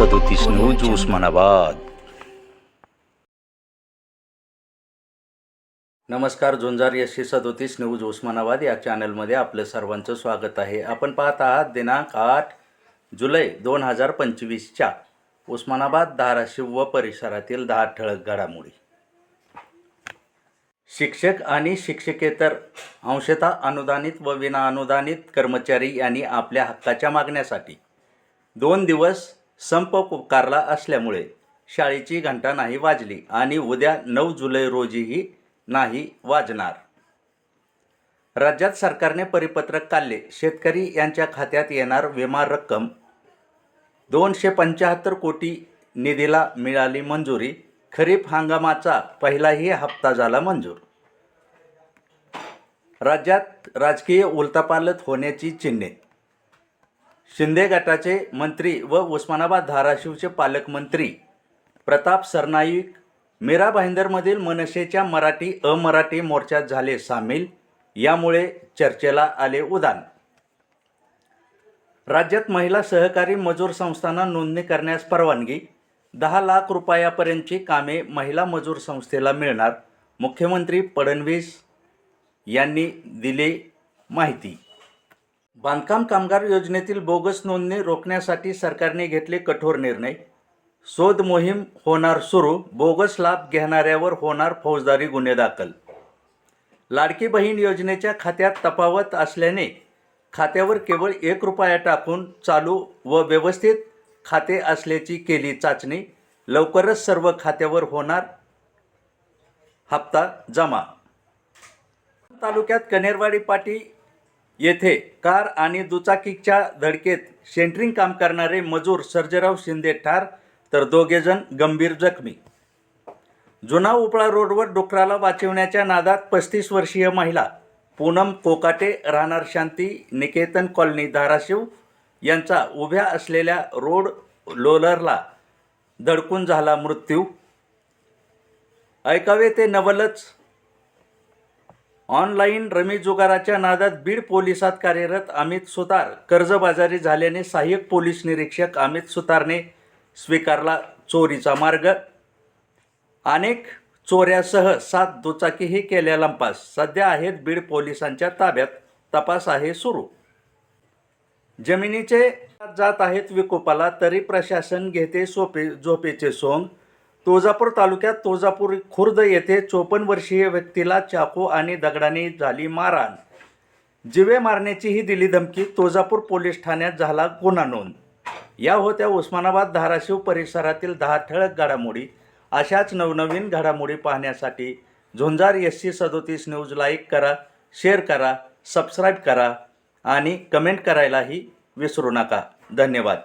उस्मानाबाद नमस्कार झुंजार यशी सदोतीस न्यूज उस्मानाबाद या चॅनलमध्ये आपलं सर्वांचं स्वागत आहे. आपण पाहत आहात दिनांक आठ जुलै दोन हजार पंचवीसच्या उस्मानाबाद धाराशिव व परिसरातील दहा ठळक घडामोडी. शिक्षक आणि शिक्षकेतर अंशतः अनुदानित व विनाअनुदानित कर्मचारी यांनी आपल्या हक्काच्या मागण्यासाठी दोन दिवस संप पुकारला असल्यामुळे शाळेची घंटा नाही वाजली आणि उद्या नऊ जुलै रोजीही नाही वाजणार. राज्यात सरकारने परिपत्रक काढले. शेतकरी यांच्या खात्यात येणार विमा रक्कम दोनशे पंच्याहत्तर कोटी निधीला मिळाली मंजुरी. खरीप हंगामाचा पहिलाही हप्ता झाला मंजूर. राज्यात राजकीय उलतापालत होण्याची चिन्हे शिंदे गटाचे मंत्री व उस्मानाबाद धाराशिवचे पालकमंत्री प्रताप सरनाईक मीरा भाईंदरमधील मनसेच्या मराठी अमराठी मोर्चात झाले सामील. यामुळे चर्चेला आले उदान. राज्यात महिला सहकारी मजूर संस्थांना नोंदणी करण्यास परवानगी. दहा लाख रुपयापर्यंतची कामे महिला मजूर संस्थेला मिळणार मुख्यमंत्री फडणवीस यांनी दिली माहिती. बांधकाम कामगार योजनेतील बोगस नोंदणी रोखण्यासाठी सरकारने घेतले कठोर निर्णय. शोध मोहीम होणार सुरू बोगस लाभ घेणाऱ्यावर होणार फौजदारी गुन्हे दाखल. लाडकी बहीण योजनेच्या खात्यात तफावत असल्याने खात्यावर केवळ एक रुपया टाकून चालू व व्यवस्थित खाते असल्याची केली चाचणी. लवकरच सर्व खात्यावर होणार हप्ता जमा. तालुक्यात कनेरवाडी पाटी येथे कार आणि दुचाकीच्या धडकेत सेंटरिंग काम करणारे मजूर सर्जेराव शिंदे ठार तर दोघेजण गंभीर जखमी. जुना उपळा रोडवर डुकराला वाचवण्याच्या नादात पस्तीस वर्षीय महिला पूनम कोकाटे राहणार शांती निकेतन कॉलनी धाराशिव यांचा उभ्या असलेल्या रोड लोलरला धडकून झाला मृत्यू. ऐकावे ते नवलच ऑनलाईन रमी जुगाराच्या नादात बीड पोलिसात कार्यरत अमित सुतार. कर्जबाजारी झाल्याने सहाय्यक पोलीस निरीक्षक अमित सुतारने स्वीकारला चोरीचा मार्ग. अनेक चोऱ्यासह सात दुचाकीही केल्या लंपास. सध्या आहेत बीड पोलिसांच्या ताब्यात. तपास आहे सुरू. जमिनीचे जात आहेत विकोपाला तरी प्रशासन घेते सोपे झोपेचे सोंग. तुळजापूर तालुक्यात तुळजापूर खुर्द येथे चोपन्न वर्षीय व्यक्तीला चाकू आणि दगडाने झाली मारहाण. जिवे मारण्याचीही दिली धमकी तुळजापूर पोलीस ठाण्यात झाला गुन्हा नोंद. या होत्या उस्मानाबाद धाराशिव परिसरातील दहा ठळक घडामोडी. अशाच नवनवीन घडामोडी पाहण्यासाठी झुंजार एस सी सदोतीस न्यूज लाईक करा शेअर करा सबस्क्राईब करा आणि कमेंट करायलाही विसरू नका. धन्यवाद.